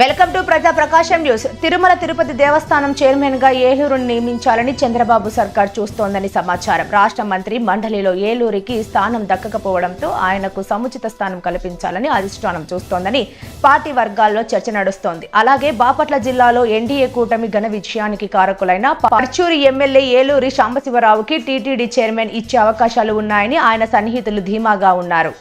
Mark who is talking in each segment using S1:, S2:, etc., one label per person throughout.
S1: Welcome to ప్రజా ప్రకాశం news. Tirumala Tirupati దేవస్థానం చైర్మన్గా ఏలూరును నియమించాలని చంద్రబాబు సర్కార్ చూస్తోందని సమాచారం. రాష్ట్ర మంత్రి మండలిలో ఏలూరికి స్థానం దక్కకపోవడంతో ఆయనకు సముచిత స్థానం కల్పించాలని అధిష్టానం చూస్తోందని పార్టీ వర్గాల్లో చర్చ నడుస్తోంది. అలాగే బాపట్ల జిల్లాలో ఎన్డీఏ కూటమి ఘన విజయానికి కారకులైన పర్చూరి ఎమ్మెల్యే ఏలూరి సాంబశివరావుకి టీటీడీ చైర్మన్ ఇచ్చే అవకాశాలు ఉన్నాయని ఆయన సన్నిహితులు ధీమాగా ఉన్నారు.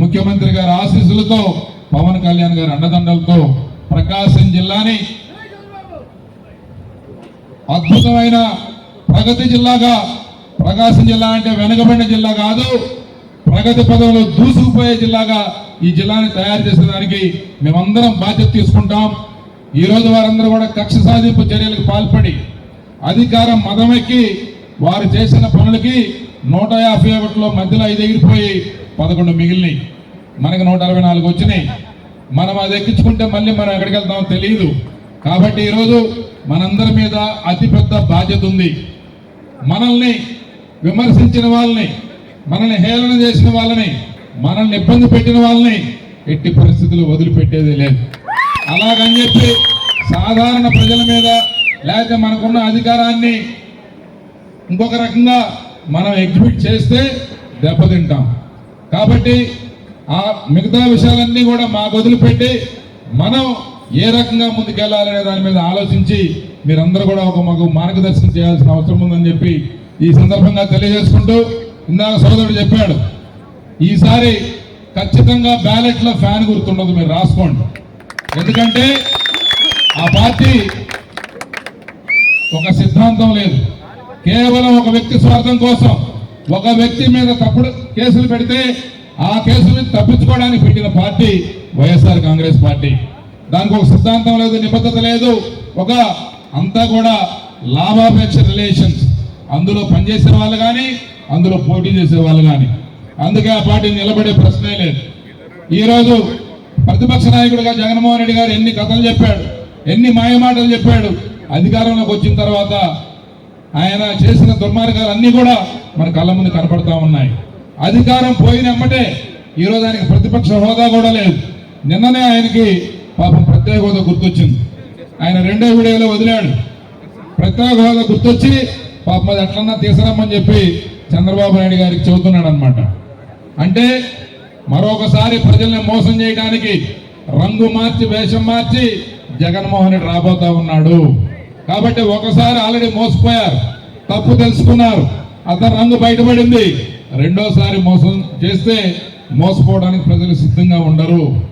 S2: ముఖ్యమంత్రి గారి ఆశీస్సులతో పవన్ కళ్యాణ్ గారి అండదండలతో ప్రకాశం జిల్లాని అద్భుతమైన ప్రగతి జిల్లాగా ప్రకాశం జిల్లా అంటే వెనుకబడిన జిల్లా కాదు ప్రగతి పదంలో దూసుకుపోయే జిల్లాగా ఈ జిల్లాని తయారు చేసేదానికి మేమందరం బాధ్యత తీసుకుంటాం. ఈ రోజు వారందరూ కూడా కక్ష సాధింపు చర్యలకు పాల్పడి అధికారం మదమెక్కి వారు చేసిన పనులకి నూట యాభై ఒకటిలో మధ్యలో ఐదు ఎగిరిపోయి పదకొండు మిగిలినాయి. మనకి నూట అరవై నాలుగు వచ్చినాయి. మనం అది ఎక్కించుకుంటే మళ్ళీ మనం ఎక్కడికి వెళ్తామో తెలియదు కాబట్టి ఈరోజు మనందరి మీద అతిపెద్ద బాధ్యత ఉంది. మనల్ని విమర్శించిన వాళ్ళని మనల్ని హేళన చేసిన వాళ్ళని మనల్ని ఇబ్బంది పెట్టిన వాళ్ళని ఎట్టి పరిస్థితులు వదిలిపెట్టేది లేదు. అలాగని చెప్పి సాధారణ ప్రజల మీద లేకపోతే మనకున్న అధికారాన్ని ఇంకొక రకంగా మనం ఎగ్జిబిట్ చేస్తే దెబ్బతింటాం. కాబట్టి ఆ మిగతా విషయాలన్నీ కూడా మాకు వదిలిపెట్టి మనం ఏ రకంగా ముందుకెళ్ళాలనే దాని మీద ఆలోచించి మీరందరూ కూడా ఒక మాకు మార్గదర్శనం చేయాల్సిన అవసరం ఉందని చెప్పి ఈ సందర్భంగా తెలియజేసుకుంటూ ఇందాక సోదరుడు చెప్పాడు ఈసారి ఖచ్చితంగా బ్యాలెట్లో ఫ్యాన్ గుర్తుండదు మీరు రాసుకోండి. ఎందుకంటే ఆ పార్టీ ఒక సిద్ధాంతం లేదు. కేవలం ఒక వ్యక్తి స్వార్థం కోసం ఒక వ్యక్తి మీద తప్పుడు కేసులు పెడితే ఆ కేసులు తప్పించుకోవడానికి పెట్టిన పార్టీ వైఎస్ఆర్ కాంగ్రెస్ పార్టీ. దానికి ఒక సిద్ధాంతం లేదు నిబద్ధత లేదు ఒక అంతా కూడా లాభాపేక్ష రిలేషన్స్. అందులో పనిచేసే వాళ్ళు కానీ అందులో పోటీ చేసే వాళ్ళు కానీ. అందుకే ఆ పార్టీ నిలబడే ప్రశ్నే లేదు. ఈరోజు ప్రతిపక్ష నాయకుడిగా జగన్మోహన్ రెడ్డి గారు ఎన్ని కథలు చెప్పాడు ఎన్ని మాయమాటలు చెప్పాడు అధికారంలోకి వచ్చిన తర్వాత ఆయన చేసిన దుర్మార్గాలు అన్నీ కూడా మన కళ్ళ ముందు కనపడతా ఉన్నాయి. అధికారం పోయినమ్మటే ఈరోజు ఆయనకి ప్రతిపక్ష హోదా కూడా లేదు. నిన్ననే ఆయనకి పాపం ప్రత్యేక హోదా గుర్తొచ్చింది. ఆయన రెండో వీడియోలో వదిలాడు. ప్రత్యేక హోదా గుర్తొచ్చి పాపం అది ఎట్లన్నా తీసుకురమ్మని చెప్పి చంద్రబాబు నాయుడు గారికి చెబుతున్నాడు అనమాట అంటే మరొకసారి ప్రజల్ని మోసం చేయడానికి రంగు మార్చి వేషం మార్చి జగన్మోహన్ రెడ్డి రాబోతా ఉన్నాడు. కాబట్టి ఒకసారి ఆల్రెడీ మోసపోయారు. తప్పు తెలుసుకున్నారు. అతని రంగు బయటపడింది. రెండోసారి మోసం చేస్తే మోసపోవడానికి ప్రజలు సిద్ధంగా ఉండరు.